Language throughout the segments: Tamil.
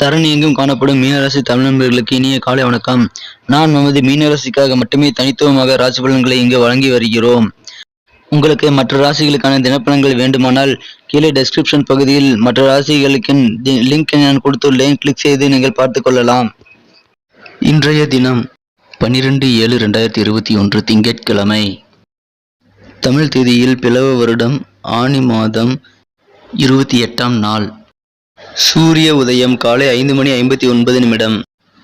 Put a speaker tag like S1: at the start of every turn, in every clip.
S1: தரணி எங்கும் காணப்படும் மீனராசி தமிழர்களுக்கு இனிய காலை வணக்கம். நான் நமது மீனராசிக்காக மட்டுமே தனித்துவமாக ராசி பலன்களை இங்கு வழங்கி வருகிறோம். உங்களுக்கு மற்ற ராசிகளுக்கான தினப்பலன்கள் வேண்டுமானால் கீழே டெஸ்கிரிப்ஷன் பகுதியில் மற்ற ராசிகளுக்கு லிங்க் நான் கொடுத்துள்ளேன். கிளிக் செய்து நீங்கள் பார்த்து கொள்ளலாம். இன்றைய தினம் பன்னிரெண்டு ஏழு ரெண்டாயிரத்தி இருபத்தி ஒன்று திங்கட்கிழமை. தமிழ் தேதியில் பிளவ வருடம் ஆனி மாதம் இருபத்தி எட்டாம் நாள். சூரிய உதயம் காலை ஐந்து மணி ஐம்பத்தி ஒன்பது நிமிடம்.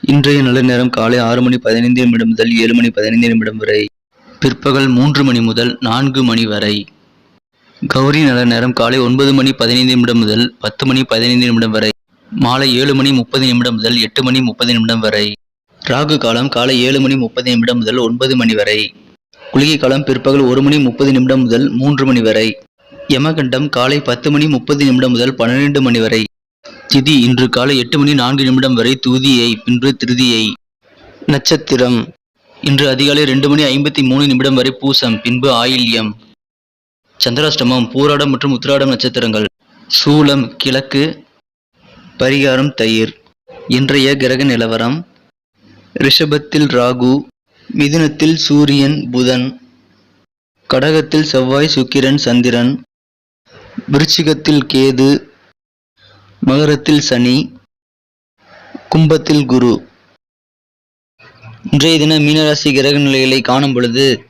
S1: இன்றைய நல்ல நேரம் காலை ஆறு மணி பதினைந்து நிமிடம் முதல் ஏழு மணி பதினைந்து நிமிடம் வரை. பிற்பகல் மூன்று மணி முதல் நான்கு மணி வரை. கௌரி நல்ல நேரம் காலை ஒன்பது மணி பதினைந்து நிமிடம் முதல் பத்து மணி பதினைந்து நிமிடம் வரை. மாலை ஏழு மணி முப்பது நிமிடம் முதல் எட்டு மணி முப்பது நிமிடம் வரை. ராகு காலம் காலை ஏழு மணி முப்பது நிமிடம் முதல் ஒன்பது மணி வரை. குளிகை காலம் பிற்பகல் ஒரு மணி முப்பது நிமிடம் முதல் மூன்று மணி வரை. யமகண்டம் காலை பத்து மணி முப்பது நிமிடம் முதல் பன்னிரெண்டு மணி வரை. திதி இன்று காலை எட்டு மணி நான்கு நிமிடம் வரை துதியை பின்பு திருதியை. நட்சத்திரம். இன்று அதிகாலை ரெண்டு மணி ஐம்பத்தி மூணு நிமிடம் வரை பூசம் பின்பு ஆயில்யம். சந்திராஷ்டமம் பூராடம் மற்றும் உத்திராடம் நட்சத்திரங்கள். சூலம் கிழக்கு. பரிகாரம் தயிர். இன்றைய கிரக நிலவரம். ரிஷபத்தில் ராகு மிதுனத்தில் சூரியன் புதன். கடகத்தில் செவ்வாய் சுக்கிரன் சந்திரன். விருச்சிகத்தில் கேது மகரத்தில் சனி கும்பத்தில் குரு. இன்றைய தின மீனராசி கிரக நிலைகளை காணும் பொழுது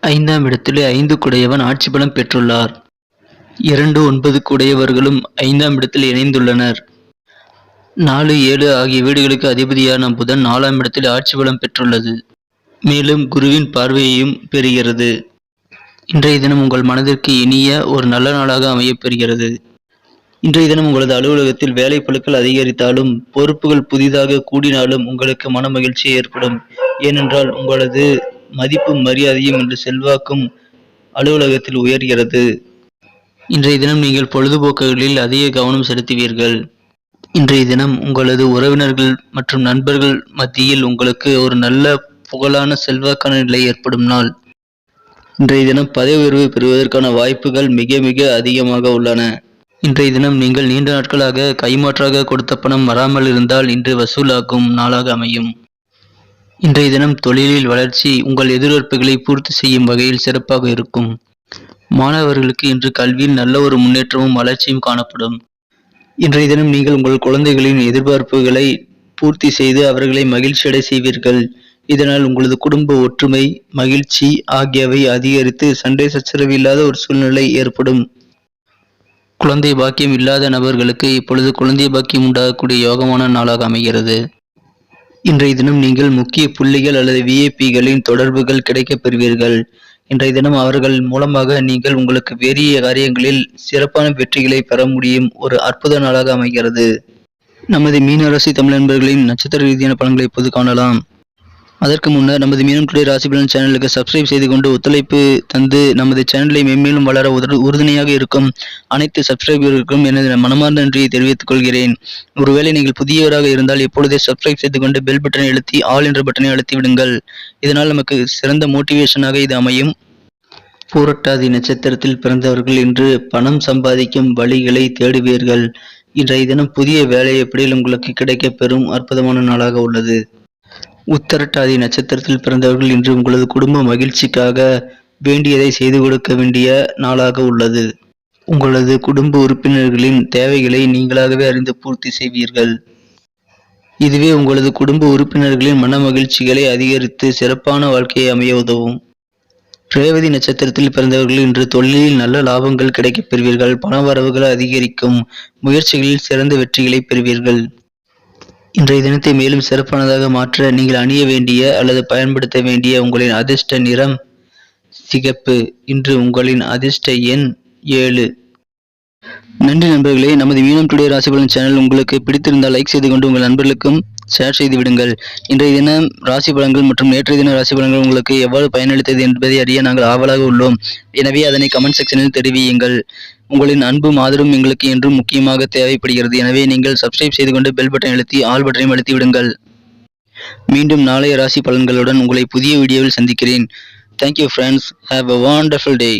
S1: ஐந்தாம் இடத்திலே ஐந்து குடையவன் ஆட்சி பலம் பெற்றுள்ளார். இரண்டு ஒன்பது குடையவர்களும் ஐந்தாம் இடத்தில் இணைந்துள்ளனர். நாலு ஏழு ஆகிய வீடுகளுக்கு அதிபதியான புதன் நாலாம் இடத்தில் ஆட்சி பலம் பெற்றுள்ளது. மேலும் குருவின் பார்வையையும் பெறுகிறது. இன்றைய தினம் உங்கள் மனதிற்கு இனிய ஒரு நல்ல நாளாக அமையப் பெறுகிறது. இன்றைய தினம் உங்களது அலுவலகத்தில் வேலை பழுக்கள் அதிகரித்தாலும் பொறுப்புகள் புதிதாக கூடினாலும் உங்களுக்கு மன மகிழ்ச்சி ஏற்படும். ஏனென்றால் உங்களது மதிப்பும் மரியாதையும் இன்று செல்வாக்கும் அலுவலகத்தில் உயர்கிறது. இன்றைய தினம் நீங்கள் பொழுதுபோக்குகளில் அதிக கவனம் செலுத்துவீர்கள். இன்றைய தினம் உங்களது உறவினர்கள் மற்றும் நண்பர்கள் மத்தியில் உங்களுக்கு ஒரு நல்ல புகழான செல்வாக்கான நிலை ஏற்படும் நாள். இன்றைய தினம் பதவி உயர்வு பெறுவதற்கான வாய்ப்புகள் மிக மிக அதிகமாக உள்ளன. இன்றைய தினம் நீங்கள் நீண்ட நாட்களாக கைமாற்றாக கொடுத்த பணம் வராமல் இருந்தால் இன்று வசூலாகும் நாளாக அமையும். இன்றைய தினம் தொழிலில் வளர்ச்சி உங்கள் எதிர்பார்ப்புகளை பூர்த்தி செய்யும் வகையில் சிறப்பாக இருக்கும். மாணவர்களுக்கு இன்று கல்வியில் நல்ல ஒரு முன்னேற்றமும் வளர்ச்சியும் காணப்படும். இன்றைய தினம் நீங்கள் உங்கள் குழந்தைகளின் எதிர்பார்ப்புகளை பூர்த்தி செய்து அவர்களை மகிழ்ச்சியடை செய்வீர்கள். இதனால் உங்களது குடும்ப ஒற்றுமை மகிழ்ச்சி ஆகியவை அதிகரித்து சண்டை சச்சரவு இல்லாத ஒரு சூழ்நிலை ஏற்படும். குழந்தை பாக்கியம் இல்லாத நபர்களுக்கு இப்பொழுது குழந்தை பாக்கியம் உண்டாகக்கூடிய யோகமான நாளாக அமைகிறது. இன்றைய தினம் நீங்கள் முக்கிய புள்ளிகள் அல்லது விஐபிகளின் தொடர்புகள் கிடைக்கப் பெறுவீர்கள். இன்றைய தினம் அவர்கள் மூலமாக நீங்கள் உங்களுக்கு பெரிய காரியங்களில் சிறப்பான வெற்றிகளை பெற முடியும் ஒரு அற்புத நாளாக அமைகிறது. நமது மீனராசி தமிழ் நண்பர்களின் நட்சத்திர ரீதியான பலன்களை இப்போது காணலாம். அதற்கு முன்னர் நமது மீனம் டுடே ராசிபலன் சேனலுக்கு சப்ஸ்கிரைப் செய்து கொண்டு ஒத்துழைப்பு தந்து நமது சேனலை மென்மேலும் வளர உறுதுணையாக இருக்கும் அனைத்து சப்ஸ்கிரைபர்களுக்கும் எனது மனமார்ந்த நன்றியை தெரிவித்துக் கொள்கிறேன். ஒருவேளை நீங்கள் புதியவராக இருந்தால் எப்பொழுதே சப்ஸ்கிரைப் செய்து கொண்டு பெல் பட்டனை அழுத்தி ஆல் என்ற பட்டனை அழுத்தி விடுங்கள். இதனால் நமக்கு சிறந்த மோட்டிவேஷனாக இது அமையும். பூரட்டாதி நட்சத்திரத்தில் பிறந்தவர்கள் இன்று பணம் சம்பாதிக்கும் வழிகளை தேடுவீர்கள். இன்றைய தினம் புதிய வேலை எப்படியில் உங்களுக்கு கிடைக்க பெறும் அற்புதமான நாளாக உள்ளது. உத்தரட்டாதி நட்சத்திரத்தில் பிறந்தவர்கள் இன்று உங்களது குடும்ப மகிழ்ச்சிக்காக வேண்டியதை செய்து கொடுக்க வேண்டிய நாளாக உள்ளது. உங்களது குடும்ப உறுப்பினர்களின் தேவைகளை நீங்களாகவே அறிந்து பூர்த்தி செய்வீர்கள். இதுவே உங்களது குடும்ப உறுப்பினர்களின் மன மகிழ்ச்சிகளை அதிகரித்து சிறப்பான வாழ்க்கையை அமைய உதவும். ரேவதி நட்சத்திரத்தில் பிறந்தவர்கள் இன்று தொழிலில் நல்ல லாபங்கள் கிடைக்கப் பெறுவீர்கள். பண வரவுகள் அதிகரிக்கும். முயற்சிகளில் சிறந்த வெற்றிகளை பெறுவீர்கள். இன்றைய தினத்தை மேலும் சிறப்பானதாக மாற்ற நீங்கள் அணிய வேண்டிய அல்லது பயன்படுத்த வேண்டிய உங்களின் அதிர்ஷ்ட நிறம் சிகப்பு. இன்று உங்களின் அதிர்ஷ்ட எண் ஏழு. நன்றி நண்பர்களே நமது மீனம் டுடே ராசிபலன் சேனல் உங்களுக்கு பிடித்திருந்தால் லைக் செய்து கொண்டு உங்கள் நண்பர்களுக்கும் ஷேர் செய்து விடுங்கள். இன்றைய தினம் ராசி பலன்கள் மற்றும் நேற்றைய தின ராசி பலன்கள் உங்களுக்கு எவ்வாறு பயனளித்தது என்பதை அறிய நாங்கள் ஆவலாக உள்ளோம். எனவே அதனை கமெண்ட் செக்ஷனில் தெரிவியுங்கள். உங்களின் அன்பும் ஆதரவும் எங்களுக்கு என்றும் முக்கியமாக தேவைப்படுகிறது. எனவே நீங்கள் சப்ஸ்கிரைப் செய்து கொண்டு பெல் பட்டன் அழுத்தி ஆல் பட்டனையும் அழுத்தி விடுங்கள். மீண்டும் நாளைய ராசி பலன்களுடன் உங்களை புதிய வீடியோவில் சந்திக்கிறேன். Thank you friends have a wonderful day